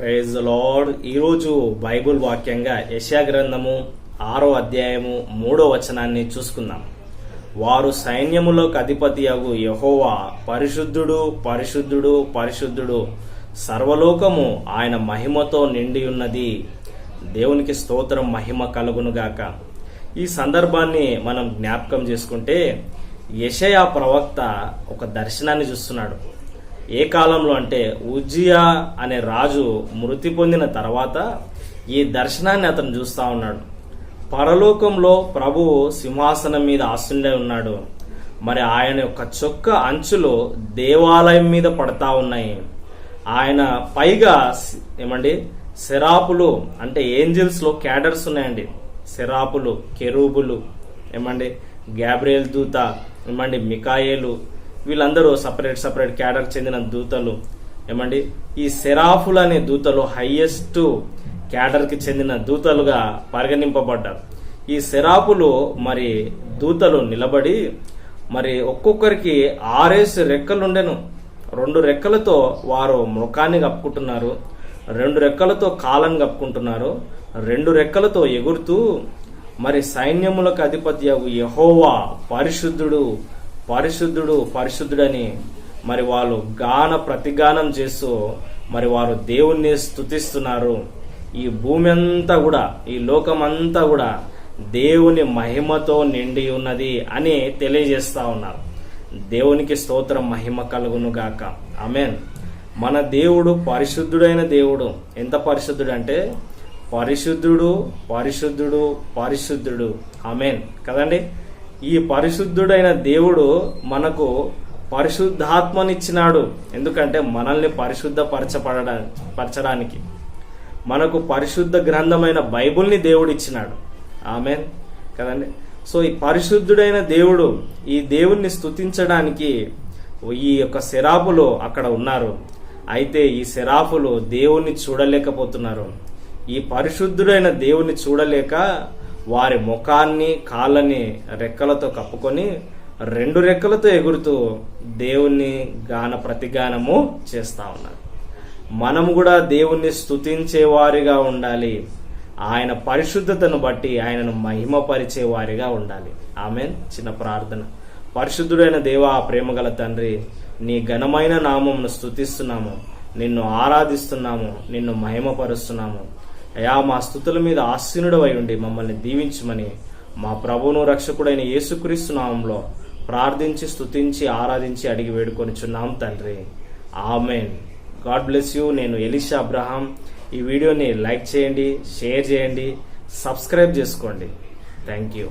Praise lord ఈరోజు Bible వాక్యంగా యశా గ్రంథము ఆరో అధ్యాయము మూడో వచనాన్ని చూసుకుందాం. వారు సైన్యములకు అధిపతి అగు యహోవా పరిశుద్ధుడు పరిశుద్ధుడు పరిశుద్ధుడు. సర్వలోకము ఆయన మహిమతో నిండి ఉన్నది. దేవునికి స్తోత్రం మహిమ కలుగునుగాక ఈ సందర్భాన్ని మనం జ్ఞాపకం చేసుకుంటే యషయా ప్రవక్త ఒక దర్శనాన్ని చూస్తున్నాడు. ఏ కాలంలో అంటే ఉజ్జియా అనే రాజు మృతి పొందిన తర్వాత ఈ దర్శనాన్ని అతను చూస్తా ఉన్నాడు. పరలోకంలో ప్రభువు సింహాసనం మీద ఆసుండే ఉన్నాడు. మరి ఆయన యొక్క చొక్క అంచులు దేవాలయం మీద పడతా ఉన్నాయి. ఆయన పైగా ఏమండి? సెరాపులు అంటే ఏంజిల్స్లో క్యాడర్స్ ఉన్నాయండి. సెరాపులు కెరూబులు ఏమండి? గ్యాబ్రియల్ దూత ఏమండి? మికాయేలు వీళ్ళందరూ సపరేట్ సపరేట్ క్యాడర్ చెందిన దూతలు. ఏమండి? ఈ సెరాఫులు అనే దూతలు హైయెస్ట్ క్యాడర్కి చెందిన దూతలుగా పరిగణింపబడ్డారు. ఈ సెరాపులు మరి దూతలు నిలబడి మరి ఒక్కొక్కరికి ఆరేసి రెక్కలుండెను. రెండు రెక్కలతో వారు ముఖాన్ని కప్పుకుంటున్నారు. రెండు రెక్కలతో కాలను కప్పుకుంటున్నారు. రెండు రెక్కలతో ఎగురుతూ మరి సైన్యములకు అధిపతి యహోవా పరిశుద్ధుడు పరిశుద్ధుడు పరిశుద్ధుడని మరి వాళ్ళు గాన ప్రతిగానం చేస్తూ మరి వారు దేవుణ్ణి స్తుతిస్తున్నారు. ఈ భూమి అంతా కూడా ఈ లోకం అంతా కూడా దేవుని మహిమతో నిండి ఉన్నది అని తెలియజేస్తా ఉన్నారు. దేవునికి స్తోత్రం మహిమ కలుగును గాక. ఆమెన్. మన దేవుడు పరిశుద్ధుడైన దేవుడు. ఎంత పరిశుద్ధుడు అంటే పరిశుద్ధుడు పరిశుద్ధుడు పరిశుద్ధుడు. ఆమెన్. కదండి? ఈ పరిశుద్ధుడైన దేవుడు మనకు పరిశుద్ధాత్మనిచ్చినాడు. ఎందుకంటే మనల్ని పరిశుద్ధ పరచడానికి. మనకు పరిశుద్ధ గ్రంథమైన బైబుల్ని దేవుడు ఇచ్చినాడు ఆమెన్. కదండి? సో ఈ పరిశుద్ధుడైన దేవుడు ఈ దేవుణ్ణి స్థుతించడానికి ఈ యొక్క శరాపులు అక్కడ ఉన్నారు. అయితే ఈ శరాపులు దేవుణ్ణి చూడలేకపోతున్నారు. ఈ పరిశుద్ధుడైన దేవుణ్ణి చూడలేక వారి ముఖాన్ని కాళ్ళని రెక్కలతో కప్పుకొని రెండు రెక్కలతో ఎగురుతూ దేవుణ్ణి గాన ప్రతిగానము చేస్తా ఉన్నారు. మనం కూడా దేవుణ్ణి స్తుతించే వారిగా ఉండాలి. ఆయన పరిశుద్ధతను బట్టి ఆయనను మహిమపరిచేవారిగా ఉండాలి. ఆమె చిన్న ప్రార్థన. పరిశుద్ధుడైన దేవా ప్రేమగల తండ్రి నీ ఘనమైన నామమును స్తుతిస్తున్నాము. నిన్ను ఆరాధిస్తున్నాము. నిన్ను మహిమపరుస్తున్నాము. అయా మా స్థుతుల మీద ఆసీనుడు అయి ఉండి మమ్మల్ని దీవించమని మా ప్రభువును రక్షకుడైన యేసుక్రీస్తు నామంలో ప్రార్థించి స్తుతించి ఆరాధించి అడిగి వేడుకొనిచున్నాం తండ్రి. ఆమెన్. God bless you. నేను ఎలిషా అబ్రహాం. ఈ వీడియోని లైక్ చేయండి షేర్ చేయండి సబ్స్క్రైబ్ చేసుకోండి. Thank you.